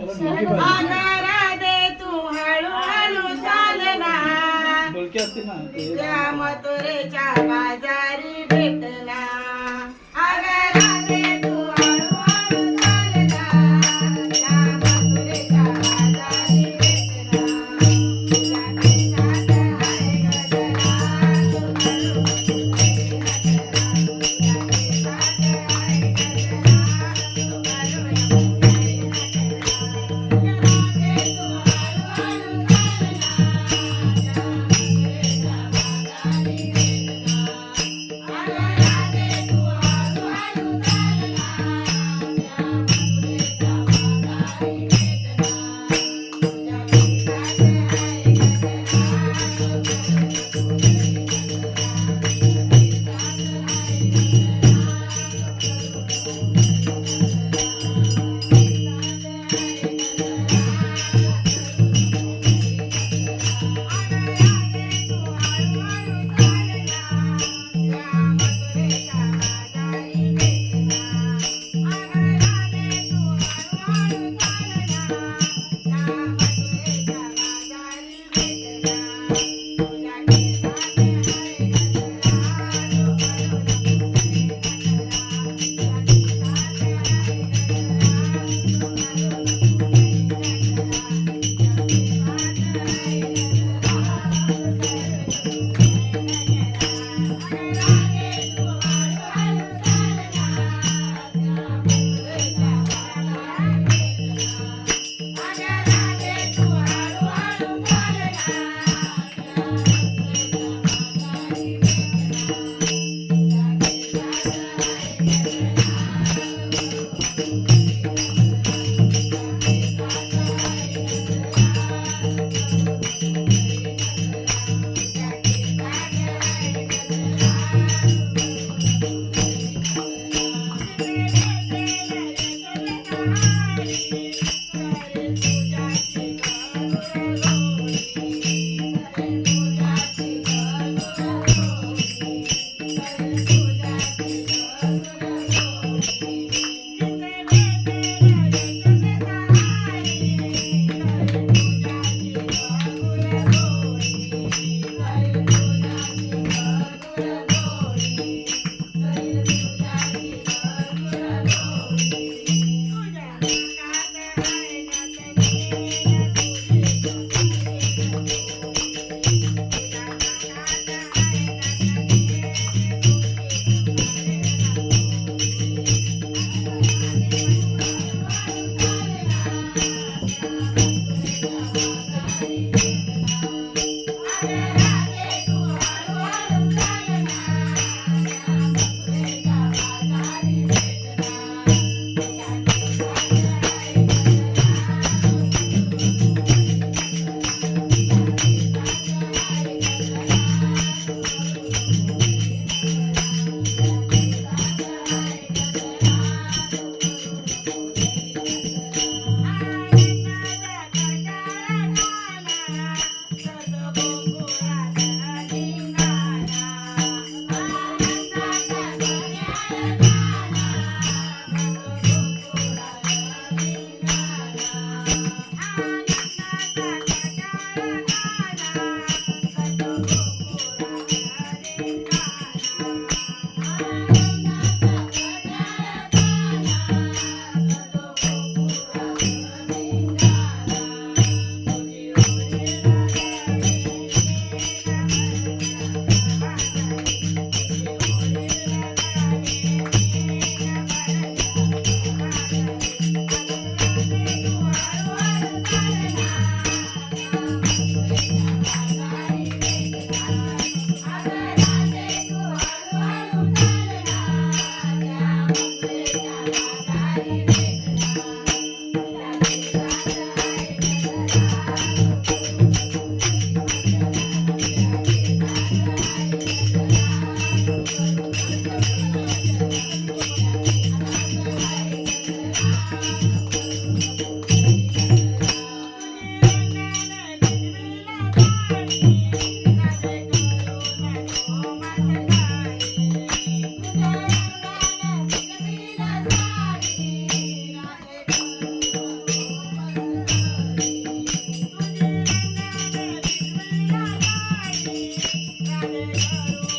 अगं राधे तू हळूहळू चालना. डोलकी असते ना? ते त्या मथुरेच्या बाजारी भेटना রানের